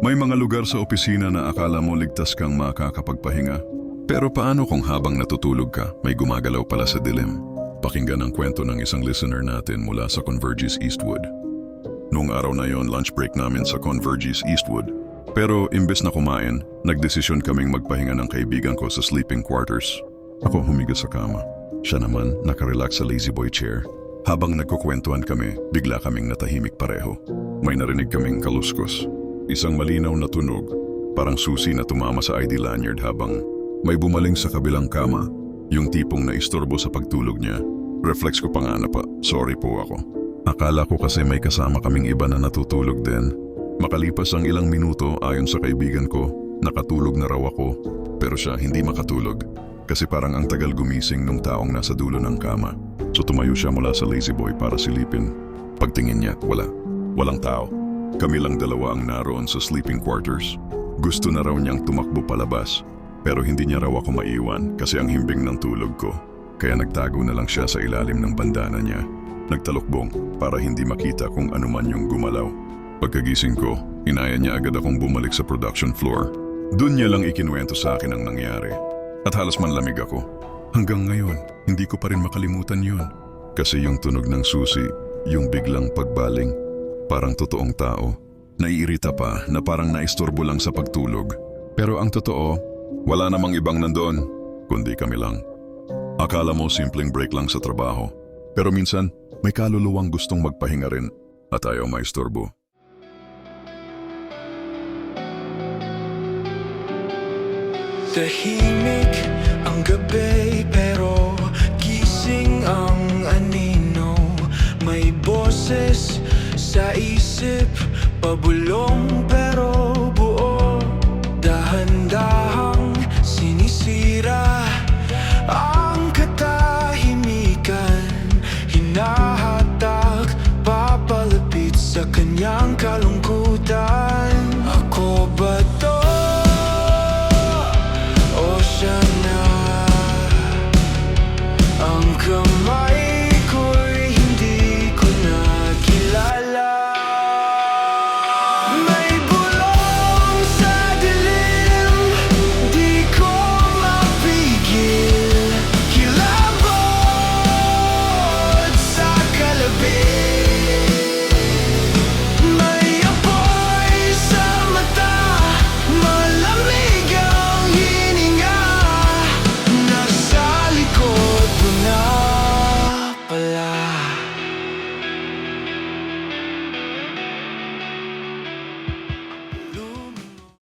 May mga lugar sa opisina na akala mo ligtas kang makakapagpahinga. Pero paano kung habang natutulog ka, may gumagalaw pala sa dilim? Pakinggan ang kwento ng isang listener natin mula sa Convergys Eastwood. Noong araw na yon, lunch break namin sa Convergys Eastwood. Pero imbes na kumain, nagdesisyon kaming magpahinga ng kaibigan ko sa sleeping quarters. Ako humiga sa kama. Siya naman nakarelax sa lazy boy chair. Habang nagkukwentuhan kami, bigla kaming natahimik pareho. May narinig kaming kaluskos. Isang malinaw na tunog, parang susi na tumama sa ID lanyard habang may bumaling sa kabilang kama. Yung tipong naistorbo sa pagtulog niya. Reflex ko pa nga na pa, sorry po ako. Akala ko kasi may kasama kaming iba na natutulog din. Makalipas ang ilang minuto ayon sa kaibigan ko, nakatulog na raw ako. Pero siya hindi makatulog kasi parang ang tagal gumising nung taong nasa dulo ng kama. So tumayo siya mula sa lazy boy para silipin. Pagtingin niya, wala. Walang tao. Kami lang dalawa ang naroon sa sleeping quarters. Gusto na raw niyang tumakbo palabas. Pero hindi niya raw ako maiwan kasi ang himbing ng tulog ko. Kaya nagtago na lang siya sa ilalim ng bandana niya. Nagtalukbong para hindi makita kung ano man yung gumalaw. Pagkagising ko, inaya niya agad akong bumalik sa production floor. Doon niya lang ikinuwento sa akin ang nangyari. At halos manlamig ako. Hanggang ngayon, hindi ko pa rin makalimutan yun. Kasi yung tunog ng susi, yung biglang pagbaling, parang totoong tao. Naiirita pa na parang naistorbo lang sa pagtulog. Pero ang totoo, wala namang ibang nandoon, kundi kami lang. Akala mo simpleng break lang sa trabaho. Pero minsan, may kaluluwang gustong magpahinga rin at ayaw maistorbo. Tahimik ang gabi pero gising ang sa isip, pabulong